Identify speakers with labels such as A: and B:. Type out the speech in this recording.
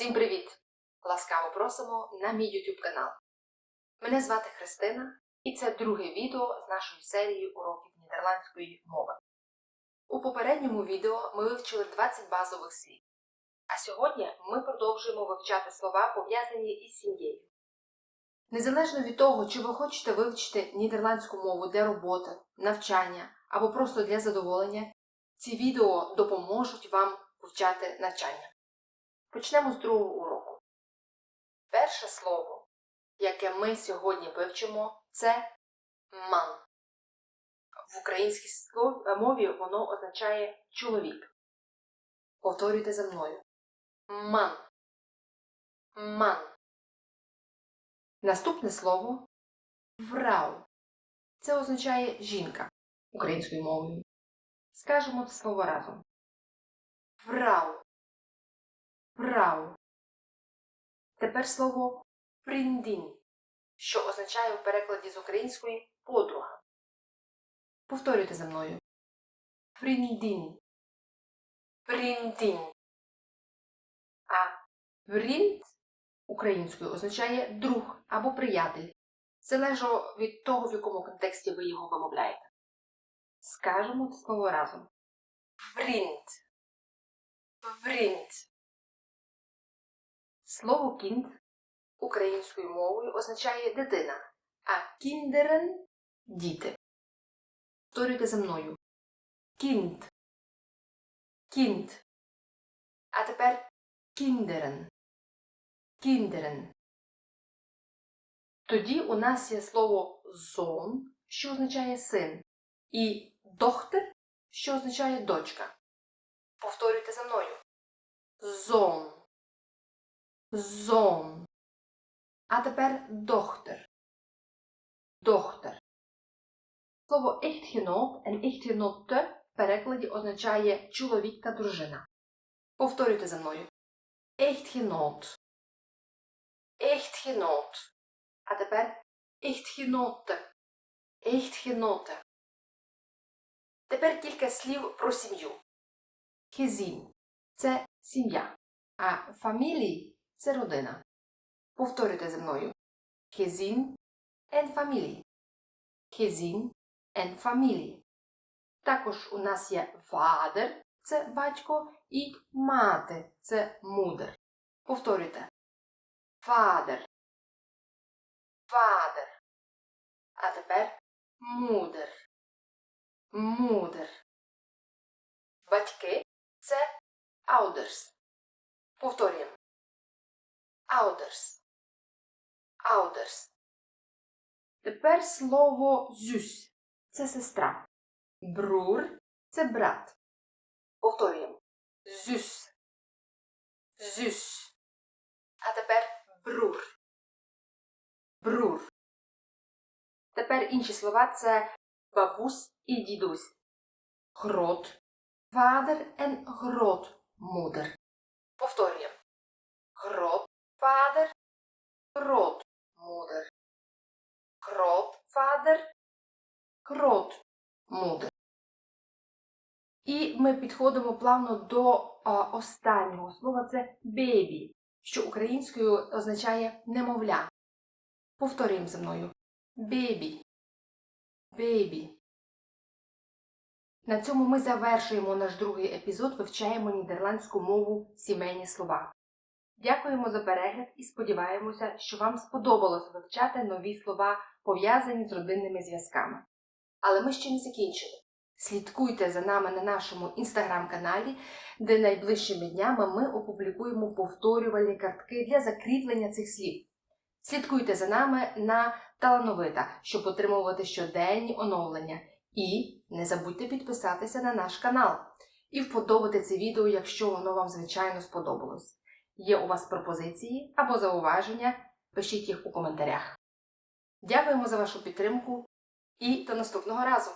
A: Всім привіт! Ласкаво просимо на мій YouTube канал. Мене звати Христина, і це друге відео з нашої серії уроків нідерландської мови. У попередньому відео ми вивчили 20 базових слів. А сьогодні ми продовжуємо вивчати слова, пов'язані із сім'єю. Незалежно від того, чи ви хочете вивчити нідерландську мову для роботи, навчання або просто для задоволення, ці відео допоможуть вам вивчати навчання. Почнемо з другого уроку. Перше слово, яке ми сьогодні вивчимо, це ман. В українській мові воно означає чоловік. Повторюйте за мною. Ман. Ман. Наступне слово врау. Це означає жінка українською мовою. Скажемо це слово разом. Врау. Врау. Тепер слово пріндін, що означає в перекладі з української подруга. Повторюйте за мною. Пріндін. Пріндін. А врінт українською означає друг або приятель. Залежно від того, в якому контексті ви його вимовляєте. Скажемо це слово разом. Врінт. Врінт. Слово кінт українською мовою означає дитина, а кіндерен діти. Повторюйте за мною. Кінт. Кінт. А тепер кіндерен. Кіндерен. Тоді у нас є слово зон, що означає син, і дохтер, що означає дочка. Повторюйте за мною. Зон. А тепер дохтер. Дохтер. Слово echtgenoot en echtgenote в перекладі означає чоловік та дружина. Повторюйте за мною. Echtgenoot. Echtgenoot. А тепер echtgenote. Echtgenote. Тепер кілька слів про сім'ю. Gezin – це сім'я, а фамілії – це родина. Повторюйте за мною. Gezin en familie. Gezin en familie. Також у нас є vader – це батько, і мати – це мудер. Повторюйте. Vader. Vader. А тепер мудер. Мудер. Батьки це ouders. Повторюємо. Ouders. Ouders. Тепер слово зюсь. Це сестра. Брур це брат. Повторюємо. Зюсь. Зюсь. А тепер брур. Брур. Тепер інші слова це бабусь і дідусь. Грот. Vader en grootmoeder. Повторюємо. Grootmoeder. І ми підходимо плавно до а, останнього слова це бебі, що українською означає немовля. Повторюємо за мною. Бебі. Бебі. На цьому ми завершуємо наш другий епізод Вивчаємо нідерландську мову сімейні слова. Дякуємо за перегляд і сподіваємося, що вам сподобалось вивчати нові слова, пов'язані з родинними зв'язками. Але ми ще не закінчили. Слідкуйте за нами на нашому інстаграм-каналі, де найближчими днями ми опублікуємо повторювальні картки для закріплення цих слів. Слідкуйте за нами на талановита, щоб отримувати щоденні оновлення. І не забудьте підписатися на наш канал і вподобати це відео, якщо воно вам звичайно сподобалось. Є у вас пропозиції або зауваження, пишіть їх у коментарях. Дякуємо за вашу підтримку і до наступного разу!